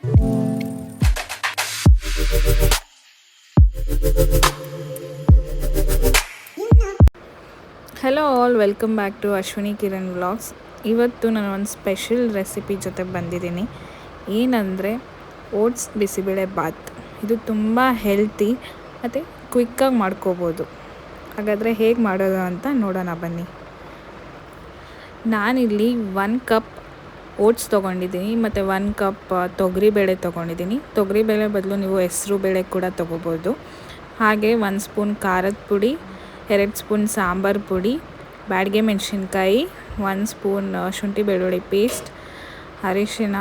Hello all welcome back to Ashwini Kiran vlogs ಇವತ್ತು ನಾನು ಒಂದು ಸ್ಪೆಷಲ್ ರೆಸಿಪಿ ಜೊತೆ ಬಂದಿದ್ದೀನಿ. ಏನಂದರೆ ಓಟ್ಸ್ ಬಿಸಿಬೇಳೆ ಬಾತ್. ಇದು ತುಂಬ ಹೆಲ್ತಿ ಮತ್ತು ಕ್ವಿಕ್ಕಾಗಿ ಮಾಡ್ಕೋಬೋದು. ಹಾಗಾದರೆ ಹೇಗೆ ಮಾಡೋದು ಅಂತ ನೋಡೋಣ ಬನ್ನಿ. ನಾನಿಲ್ಲಿ ಒನ್ ಕಪ್ ಓಟ್ಸ್ ತೊಗೊಂಡಿದ್ದೀನಿ, ಮತ್ತು ಒನ್ ಕಪ್ ತೊಗರಿಬೇಳೆ ತೊಗೊಂಡಿದ್ದೀನಿ. ತೊಗರಿಬೇಳೆ ಬದಲು ನೀವು ಹೆಸರು ಬೇಳೆ ಕೂಡ ತೊಗೋಬೋದು. ಹಾಗೆ ಒಂದು ಸ್ಪೂನ್ ಖಾರದ ಪುಡಿ, ಎರಡು ಸ್ಪೂನ್ ಸಾಂಬಾರು ಪುಡಿ, ಬ್ಯಾಡಿಗೆ ಮೆಣಸಿನ್ಕಾಯಿ ಒಂದು ಸ್ಪೂನ್ ಶುಂಠಿ ಬೆಳ್ಳುಳ್ಳಿ ಪೇಸ್ಟ್ ಅರಿಶಿನ,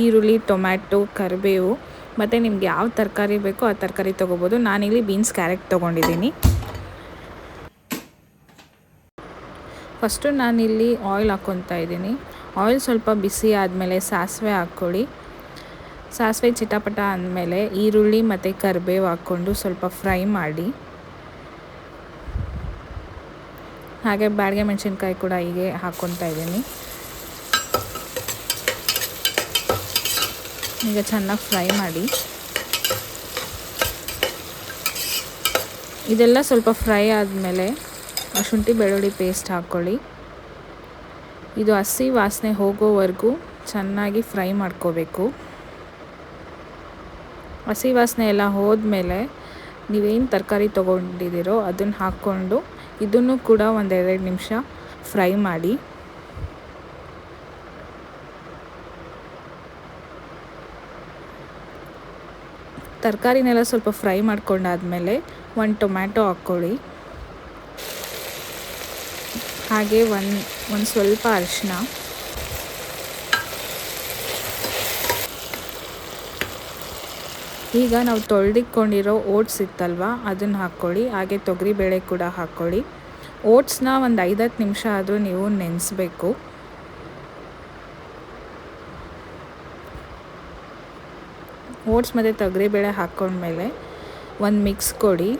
ಈರುಳ್ಳಿ, ಟೊಮ್ಯಾಟೊ, ಕರಿಬೇವು. ಮತ್ತು ನಿಮ್ಗೆ ಯಾವ ತರಕಾರಿ ಬೇಕೋ ಆ ತರಕಾರಿ ತೊಗೋಬೋದು. ನಾನಿಲ್ಲಿ ಬೀನ್ಸ್ ಕ್ಯಾರೆಟ್ ತೊಗೊಂಡಿದ್ದೀನಿ. ಫಸ್ಟು ನಾನಿಲ್ಲಿ ಆಯಿಲ್ ಹಾಕ್ಕೊತಾ ಇದ್ದೀನಿ. ಆಯಿಲ್ ಸ್ವಲ್ಪ ಬಿಸಿ ಆದಮೇಲೆ ಸಾಸಿವೆ ಹಾಕ್ಕೊಳ್ಳಿ. ಸಾಸಿವೆ ಚಿಟಪಟ ಅಂದಮೇಲೆ ಈರುಳ್ಳಿ ಮತ್ತು ಕರಿಬೇವು ಹಾಕ್ಕೊಂಡು ಸ್ವಲ್ಪ ಫ್ರೈ ಮಾಡಿ. ಹಾಗೆ ಬಾಡಿಗೆ ಮೆಣಸಿನ್ಕಾಯಿ ಕೂಡ ಹೀಗೆ ಹಾಕ್ಕೊತಾ ಇದ್ದೀನಿ. ಈಗ ಚೆನ್ನಾಗಿ ಫ್ರೈ ಮಾಡಿ. ಇದೆಲ್ಲ ಸ್ವಲ್ಪ ಫ್ರೈ ಆದಮೇಲೆ ಶುಂಠಿ ಬೆಳ್ಳುಳ್ಳಿ ಪೇಸ್ಟ್ ಹಾಕ್ಕೊಳ್ಳಿ. ಇದು ಹಸಿ ವಾಸನೆ ಹೋಗೋವರೆಗೂ ಚೆನ್ನಾಗಿ ಫ್ರೈ ಮಾಡ್ಕೋಬೇಕು. ಹಸಿ ವಾಸನೆ ಎಲ್ಲ ಹೋದ್ಮೇಲೆ ನೀವೇನು ತರಕಾರಿ ತೊಗೊಂಡಿದ್ದೀರೋ ಅದನ್ನು ಹಾಕ್ಕೊಂಡು ಇದನ್ನು ಕೂಡ ಒಂದೆರಡು ನಿಮಿಷ ಫ್ರೈ ಮಾಡಿ. ತರಕಾರಿನೆಲ್ಲ ಸ್ವಲ್ಪ ಫ್ರೈ ಮಾಡ್ಕೊಂಡಾದ್ಮೇಲೆ ಒಂದು ಟೊಮ್ಯಾಟೊ ಹಾಕ್ಕೊಳ್ಳಿ. ಹಾಗೆ ಒಂದು ಒಂದು ಸ್ವಲ್ಪ ಅರಿಶಿನ. ಈಗ ನಾವು ತೊಳೆದಿಕ್ಕೊಂಡಿರೋ ಓಟ್ಸ್ ಇತ್ತಲ್ವ ಅದನ್ನು ಹಾಕ್ಕೊಳ್ಳಿ. ಹಾಗೆ ತೊಗರಿಬೇಳೆ ಕೂಡ ಹಾಕ್ಕೊಳ್ಳಿ. ಓಟ್ಸ್ನ ಒಂದು ಐದತ್ತು ನಿಮಿಷ ಆದರೂ ನೀವು ನೆನೆಸ್ಬೇಕು. ಓಟ್ಸ್ ಮತ್ತು ತೊಗರಿಬೇಳೆ ಹಾಕ್ಕೊಂಡ್ಮೇಲೆ ಒಂದು ಮಿಕ್ಸ್ ಕೊಡಿ.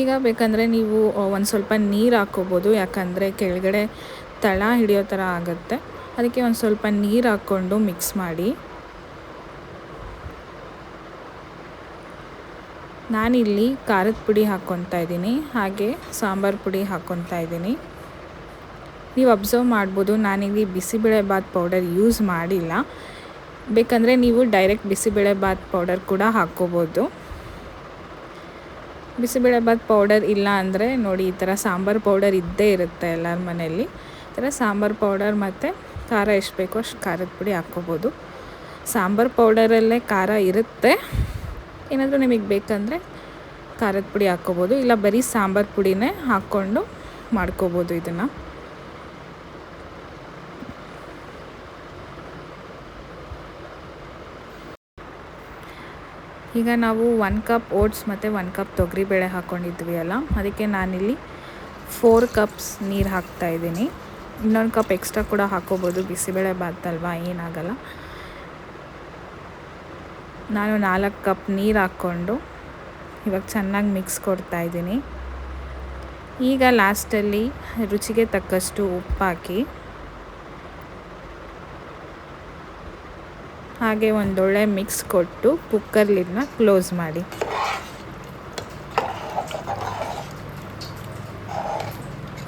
ಈಗ ಬೇಕಂದರೆ ನೀವು ಒಂದು ಸ್ವಲ್ಪ ನೀರು ಹಾಕ್ಕೋಬೋದು ಯಾಕಂದರೆ ಕೆಳಗಡೆ ತಳ ಹಿಡಿಯೋ ಥರ ಆಗುತ್ತೆ. ಅದಕ್ಕೆ ಒಂದು ಸ್ವಲ್ಪ ನೀರು ಹಾಕ್ಕೊಂಡು ಮಿಕ್ಸ್ ಮಾಡಿ. ನಾನಿಲ್ಲಿ ಖಾರದ ಪುಡಿ ಹಾಕ್ಕೊತಾ ಇದ್ದೀನಿ. ಹಾಗೆ ಸಾಂಬಾರು ಪುಡಿ ಹಾಕ್ಕೊತಾ ಇದ್ದೀನಿ. ನೀವು ಅಬ್ಸರ್ವ್ ಮಾಡ್ಬೋದು. ನಾನಿಲ್ಲಿ ಬಿಸಿಬೇಳೆ ಬಾತ್ ಪೌಡರ್ ಯೂಸ್ ಮಾಡಿಲ್ಲ. ಬೇಕಂದರೆ ನೀವು ಡೈರೆಕ್ಟ್ ಬಿಸಿಬೇಳೆ ಬಾತ್ ಪೌಡರ್ ಕೂಡ ಹಾಕ್ಕೋಬೋದು ಬಿಸಿಬೇಳೆಬಾತ್ ಪೌಡರ್ ಇಲ್ಲ ಅಂದರೆ ನೋಡಿ, ಈ ಥರ ಸಾಂಬಾರು ಪೌಡರ್ ಇದ್ದೇ ಇರುತ್ತೆ ಎಲ್ಲರ ಮನೆಯಲ್ಲಿ. ಈ ಥರ ಸಾಂಬಾರು ಪೌಡರ್ ಮತ್ತು ಖಾರ ಎಷ್ಟು ಬೇಕೋ ಅಷ್ಟು ಖಾರದ ಪುಡಿ ಹಾಕ್ಕೋಬೋದು. ಸಾಂಬಾರು ಪೌಡರಲ್ಲೇ ಖಾರ ಇರುತ್ತೆ. ಏನಾದರೂ ನಿಮಗೆ ಬೇಕಂದರೆ ಖಾರದ ಪುಡಿ ಹಾಕ್ಕೋಬೋದು, ಇಲ್ಲ ಬರೀ ಸಾಂಬಾರು ಪುಡಿನೇ ಹಾಕ್ಕೊಂಡು ಮಾಡ್ಕೋಬೋದು ಇದನ್ನು. ಈಗ ನಾವು ಒನ್ ಕಪ್ ಓಟ್ಸ್ ಮತ್ತು ಒನ್ ಕಪ್ ತೊಗರಿಬೇಳೆ ಹಾಕ್ಕೊಂಡಿದ್ವಿ ಅಲ್ಲ? ಅದಕ್ಕೆ ನಾನಿಲ್ಲಿ ಫೋರ್ ಕಪ್ಸ್ ನೀರು ಹಾಕ್ತಾಯಿದ್ದೀನಿ ಇನ್ನೊಂದು ಕಪ್ ಎಕ್ಸ್ಟ್ರಾ ಕೂಡ ಹಾಕೋಬೋದು. ಬಿಸಿಬೇಳೆ ಬಾತಲ್ವಾ? ಏನಾಗಲ್ಲ. ನಾನು ನಾಲ್ಕು ಕಪ್ ನೀರು ಹಾಕ್ಕೊಂಡು ಇವಾಗ ಚೆನ್ನಾಗಿ ಮಿಕ್ಸ್ ಕೊಡ್ತಾಯಿದ್ದೀನಿ ಈಗ ಲಾಸ್ಟಲ್ಲಿ ರುಚಿಗೆ ತಕ್ಕಷ್ಟು ಉಪ್ಪು ಹಾಕಿ ಹಾಗೆ ಒಂದೊಳ್ಳೆ ಮಿಕ್ಸ್ ಕೊಟ್ಟು ಕುಕ್ಕರ್ ಲಿಡ್ನ ಕ್ಲೋಸ್ ಮಾಡಿ.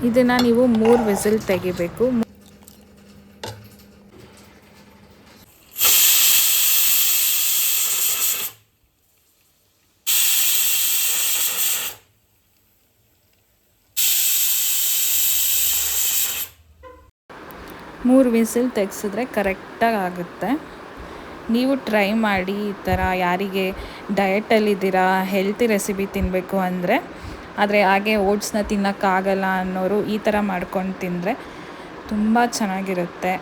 ಇದನ್ನು ನೀವು ಮೂರು ವಿಸಿಲ್ ತೆಗಿಬೇಕು. ಮೂರು ವಿಸಿಲ್ ತೆಗೆಸಿದ್ರೆ ಕರೆಕ್ಟಾಗಿ ಆಗುತ್ತೆ. ನೀವು ಟ್ರೈ ಮಾಡಿ ಈ ಥರ ಯಾರಿಗೆ ಡಯಟಲ್ಲಿದ್ದೀರಾ ಹೆಲ್ತಿ ರೆಸಿಪಿ ತಿನ್ನಬೇಕು ಅಂದರೆ, ಆದರೆ ಹಾಗೆ ಓಟ್ಸ್ನ ತಿನ್ನೋಕ್ಕಾಗಲ್ಲ ಅನ್ನೋರು ಈ ಥರ ಮಾಡ್ಕೊಂಡು ತಿಂದರೆ ತುಂಬ ಚೆನ್ನಾಗಿರುತ್ತೆ.